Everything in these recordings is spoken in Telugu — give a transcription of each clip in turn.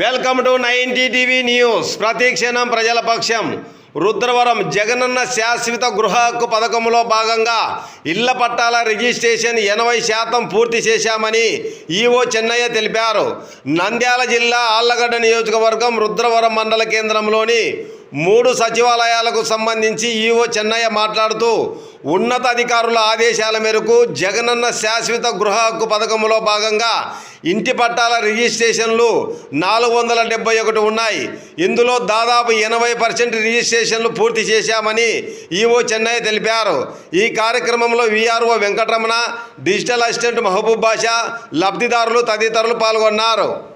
Welcome to ninety TV news. ప్రతిక్షణం ప్రజల పక్షం. రుద్రవరం జగనన్న శాశ్వత గృహ హక్కు పథకంలో భాగంగా ఇళ్ళ పట్టాల రిజిస్ట్రేషన్ ఎనభై శాతం పూర్తి చేశామని ఈవో చెన్నయ్య తెలిపారు. నంద్యాల జిల్లా ఆళ్ళగడ్డ నియోజకవర్గం రుద్రవరం మండల కేంద్రంలోని మూడు సచివాలయాలకు సంబంధించి ఈవో చెన్నయ్య మాట్లాడుతూ ఉన్నత అధికారుల ఆదేశాల మేరకు జగనన్న శాశ్వత గృహ హక్కు పథకంలో భాగంగా ఇంటి పట్టాల రిజిస్ట్రేషన్లు నాలుగు వందల డెబ్బై ఒకటి ఉన్నాయి. ఇందులో దాదాపు ఎనభై పర్సెంట్ రిజిస్ట్రేషన్లు పూర్తి చేశామని ఈవో చెన్నయ్య తెలిపారు. ఈ కార్యక్రమంలో VRO Venkataramana digital assistant Mahabub Basha లబ్ధిదారులు తదితరులు పాల్గొన్నారు.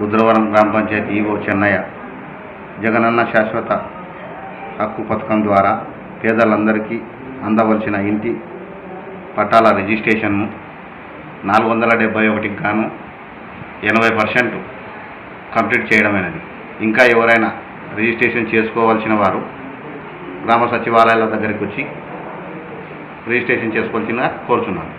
రుద్రవరం గ్రామ పంచాయతీ ఈవో చెన్నయ్య. జగనన్న శాశ్వత హక్కు పథకం ద్వారా పేదలందరికీ అందవలసిన ఇంటి పట్టాల రిజిస్ట్రేషన్ను నాలుగు వందల డెబ్బై ఒకటికి గాను ఎనభై పర్సెంట్ కంప్లీట్ చేయడమైనది. ఇంకా ఎవరైనా రిజిస్ట్రేషన్ చేసుకోవాల్సిన వారు గ్రామ సచివాలయాల దగ్గరికి వచ్చి రిజిస్ట్రేషన్ చేసుకోవాల్సిన కోరుచున్నాను.